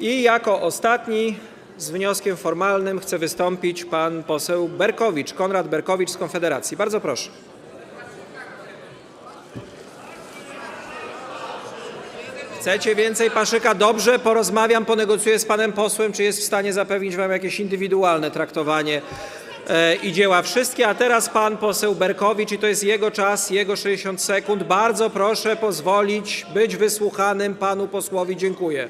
I jako ostatni z wnioskiem formalnym chce wystąpić pan poseł Berkowicz, Konrad Berkowicz z Konfederacji. Bardzo proszę. Chcecie więcej paszyka? Dobrze, porozmawiam, ponegocjuję z panem posłem, czy jest w stanie zapewnić wam jakieś indywidualne traktowanie e, i dzieła wszystkie. A teraz pan poseł Berkowicz i to jest jego czas, jego 60 sekund. Bardzo proszę pozwolić być wysłuchanym panu posłowi. Dziękuję.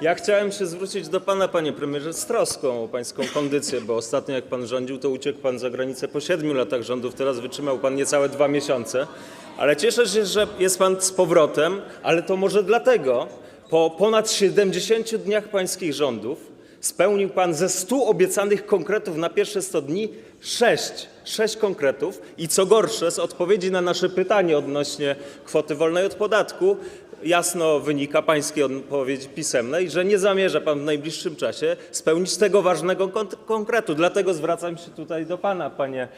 Ja chciałem się zwrócić do pana, panie premierze, z troską o pańską kondycję, bo ostatnio jak pan rządził, to uciekł pan za granicę po siedmiu latach rządów, teraz wytrzymał pan niecałe dwa miesiące. Ale cieszę się, że jest pan z powrotem, ale to może dlatego, po ponad 70 dniach pańskich rządów spełnił pan ze 100 obiecanych konkretów na pierwsze 100 dni 6, 6 konkretów i co gorsze, z odpowiedzi na nasze pytanie odnośnie kwoty wolnej od podatku, jasno wynika pańskiej odpowiedzi pisemnej, że nie zamierza pan w najbliższym czasie spełnić tego ważnego kon- konkretu. Dlatego zwracam się tutaj do pana, panie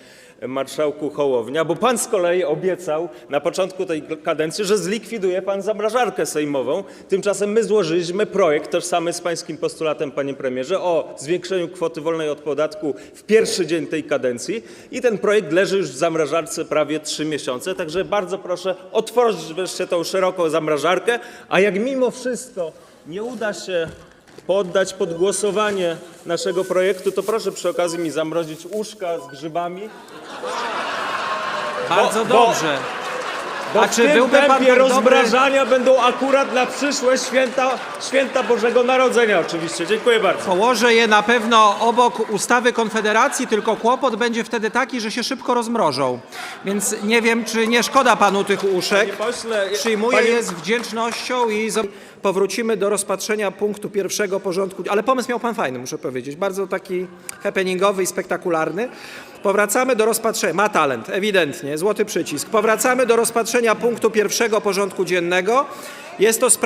marszałku Hołownia, bo pan z kolei obiecał na początku tej kadencji, że zlikwiduje pan zamrażarkę sejmową. Tymczasem my złożyliśmy projekt tożsamy z pańskim postulatem, panie premierze, o zwiększeniu kwoty wolnej od podatku w pierwszy dzień tej kadencji i ten projekt leży już w zamrażarce prawie trzy miesiące, także bardzo proszę otworzyć wreszcie tą szeroką zamrażarkę, a jak mimo wszystko nie uda się poddać pod głosowanie naszego projektu, to proszę przy okazji mi zamrozić uszka z grzybami, Bardzo bo- dobrze. Bo A w czy tym byłby pan tempie tak dobry- rozmrażania będą akurat na przyszłe święta, święta Bożego Narodzenia oczywiście. Dziękuję bardzo. Położę je na pewno obok ustawy Konfederacji, tylko kłopot będzie wtedy taki, że się szybko rozmrożą. Więc nie wiem, czy nie szkoda panu tych uszek. Panie pośle, Przyjmuję panie- je z wdzięcznością i zo- powrócimy do rozpatrzenia punktu pierwszego porządku. Ale pomysł miał pan fajny, muszę powiedzieć. Bardzo taki happeningowy i spektakularny. Powracamy do rozpatrzenia. Ma talent, ewidentnie. Złoty przycisk. Powracamy do rozpatrzenia punktu pierwszego porządku dziennego. Jest to